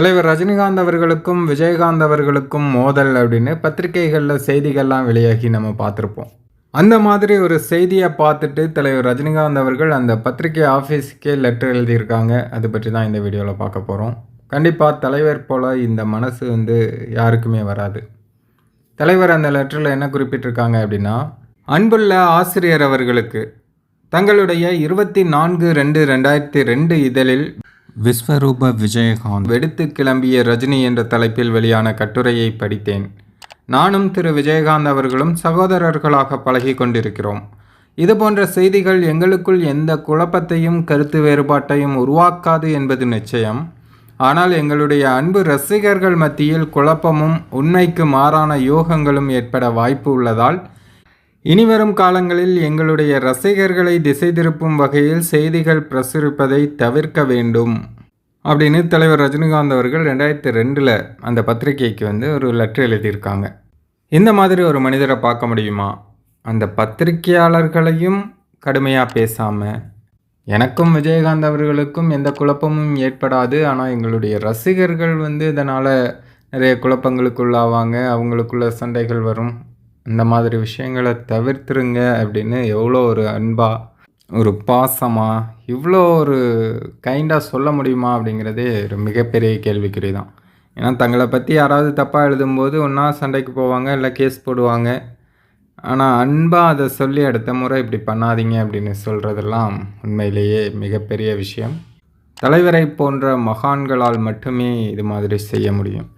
தலைவர் ரஜினிகாந்த் அவர்களுக்கும் விஜயகாந்த் அவர்களுக்கும் மோதல் அப்படின்னு பத்திரிகைகளில் செய்திகள்லாம் வெளியாகி நம்ம பார்த்துருப்போம். அந்த மாதிரி ஒரு செய்தியை பார்த்துட்டு தலைவர் ரஜினிகாந்த் அவர்கள் அந்த பத்திரிகை ஆஃபீஸுக்கே லெட்டர் எழுதியிருக்காங்க. அது பற்றி தான் இந்த வீடியோவில் பார்க்க போகிறோம் கண்டிப்பாக தலைவர் போல் இந்த மனசு வந்து யாருக்குமே வராது. தலைவர் அந்த லெட்டரில் என்ன குறிப்பிட்டிருக்காங்க அப்படின்னா அன்புள்ள ஆசிரியர் அவர்களுக்கு தங்களுடைய இருபத்தி நான்கு ரெண்டு ரெண்டாயிரத்தி ரெண்டு இதழில் விஸ்வரூப விஜயகாந்த். வெடித்து கிளம்பிய ரஜினி என்ற தலைப்பில் வெளியான கட்டுரையை படித்தேன். நானும் திரு விஜயகாந்த் அவர்களும் சகோதரர்களாக பழகி கொண்டிருக்கிறோம். இதுபோன்ற செய்திகள் எங்களுக்குள் எந்த குழப்பத்தையும் கருத்து வேறுபாட்டையும் உருவாக்காது என்பது நிச்சயம். ஆனால் எங்களுடைய அன்பு ரசிகர்கள் மத்தியில் குழப்பமும் உண்மைக்கு மாறான யோகங்களும் ஏற்பட வாய்ப்பு உள்ளதால் இனிவரும் காலங்களில் எங்களுடைய ரசிகர்களை திசை திருப்பும் வகையில் செய்திகள் பிரசுரிப்பதை தவிர்க்க வேண்டும். அப்படின்னு தலைவர் ரஜினிகாந்த் அவர்கள் ரெண்டாயிரத்தி ரெண்டில் அந்த பத்திரிகைக்கு வந்து ஒரு லெட்டர் எழுதியிருக்காங்க. இந்த மாதிரி ஒரு மனிதரை பார்க்க முடியுமா? அந்த பத்திரிகையாளர்களையும் கடுமையாக பேசாமல் எனக்கும் விஜயகாந்த் அவர்களுக்கும் எந்த குழப்பமும் ஏற்படாது ஆனால் எங்களுடைய ரசிகர்கள் வந்து இதனால் நிறைய குழப்பங்களுக்குள்ளாவாங்க அவங்களுக்குள்ள சண்டைகள் வரும். இந்த மாதிரி விஷயங்களை தவிர்த்துருங்க அப்படின்னு எவ்வளோ ஒரு அன்பாக ஒரு பாசமாக இவ்வளோ ஒரு கைண்டாக சொல்ல முடியுமா அப்படிங்கிறதே ஒரு மிகப்பெரிய கேள்விக்குறி தான் ஏன்னா தங்களை பற்றி யாராவது தப்பாக எழுதும்போது ஒன்றா சண்டைக்கு போவாங்க இல்லை கேஸ் போடுவாங்க. ஆனால் அன்பாக அதை சொல்லி அடுத்த முறை இப்படி பண்ணாதீங்க அப்படின்னு சொல்கிறதெல்லாம் உண்மையிலேயே மிகப்பெரிய விஷயம். தலைவரை போன்ற மகான்களால் மட்டுமே இது மாதிரி செய்ய முடியும்.